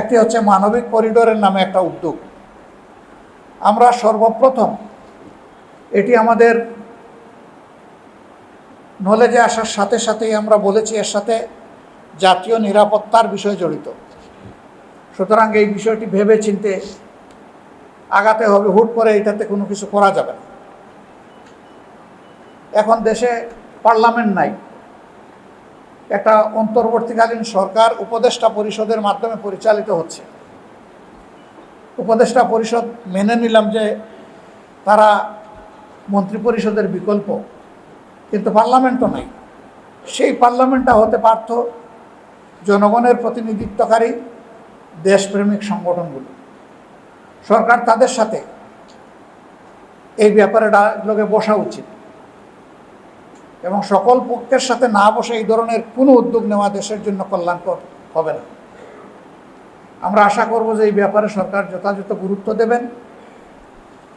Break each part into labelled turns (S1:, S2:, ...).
S1: একটি হচ্ছে মানবিক করিডোরের নামে একটা উদ্যোগ। আমরা সর্বপ্রথম এটি আমাদের নলেজে আসার সাথে সাথেই আমরা বলেছি এর সাথে জাতীয় নিরাপত্তার বিষয় জড়িত। সুতরাং এই বিষয়টি ভেবে চিনতে আগাতে হবে, হুট করে এটাতে কোনো কিছু করা যাবে না। এখন দেশে পার্লামেন্ট নাই। একটা অন্তর্বর্তীকালীন সরকার উপদেষ্টা পরিষদের মাধ্যমে পরিচালিত হচ্ছে। উপদেষ্টা পরিষদ মেনে নিলাম যে তারা মন্ত্রী পরিষদের বিকল্প, কিন্তু পার্লামেন্টও নাই। সেই পার্লামেন্টটা হতে পারত জনগণের প্রতিনিধিত্বকারী দেশপ্রেমিক সংগঠনগুলো। সরকার তাদের সাথে এই ব্যাপারে লোকে বসা উচিত। এবং সকল পক্ষের সাথে না বসে এই ধরনের কোনো উদ্যোগ নেওয়া দেশের জন্য কল্যাণকর হবে না। আমরা আশা করব যে এই ব্যাপারে সরকার যথাযথ গুরুত্ব দেবেন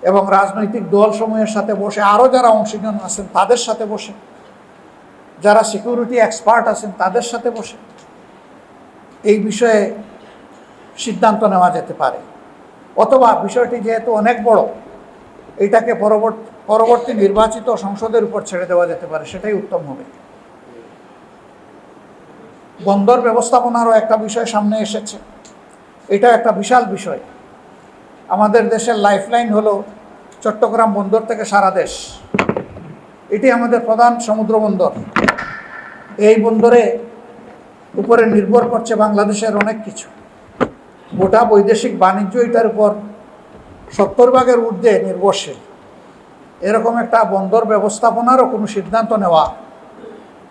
S1: এবং রাজনৈতিক দলসমূহের সাথে বসে, আরও যারা অংশগ্রহণ আছেন তাদের সাথে বসে, যারা সিকিউরিটি এক্সপার্ট আছেন তাদের সাথে বসে এই বিষয়ে সিদ্ধান্ত নেওয়া যেতে পারে। অথবা বিষয়টি যেহেতু অনেক বড় এটাকে পরবর্তী পরবর্তী নির্বাচিত সংসদের উপর ছেড়ে দেওয়া যেতে পারে, সেটাই উত্তম হবে। বন্দর ব্যবস্থাপনারও একটা বিষয় সামনে এসেছে। এটা একটা বিশাল বিষয়। আমাদের দেশের লাইফলাইন হলো চট্টগ্রাম বন্দর থেকে সারা দেশ। এটি আমাদের প্রধান সমুদ্র বন্দর। এই বন্দরে উপরে নির্ভর করছে বাংলাদেশের অনেক কিছু। গোটা বৈদেশিক বাণিজ্য এটার উপর সত্তর ভাগের ঊর্ধ্বে নির্ভরশীল। এরকম একটা বন্দর ব্যবস্থাপনারও কোনো সিদ্ধান্ত নেওয়া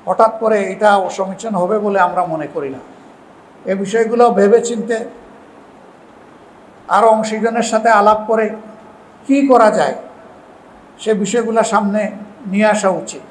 S1: হঠাৎ করে এটা অসমীচীন হবে বলে আমরা মনে করি না। এ বিষয়গুলো ভেবে চিনতে আরও অংশীজনের সাথে আলাপ করে কি করা যায় সে বিষয়গুলো সামনে নিয়ে আসা উচিত।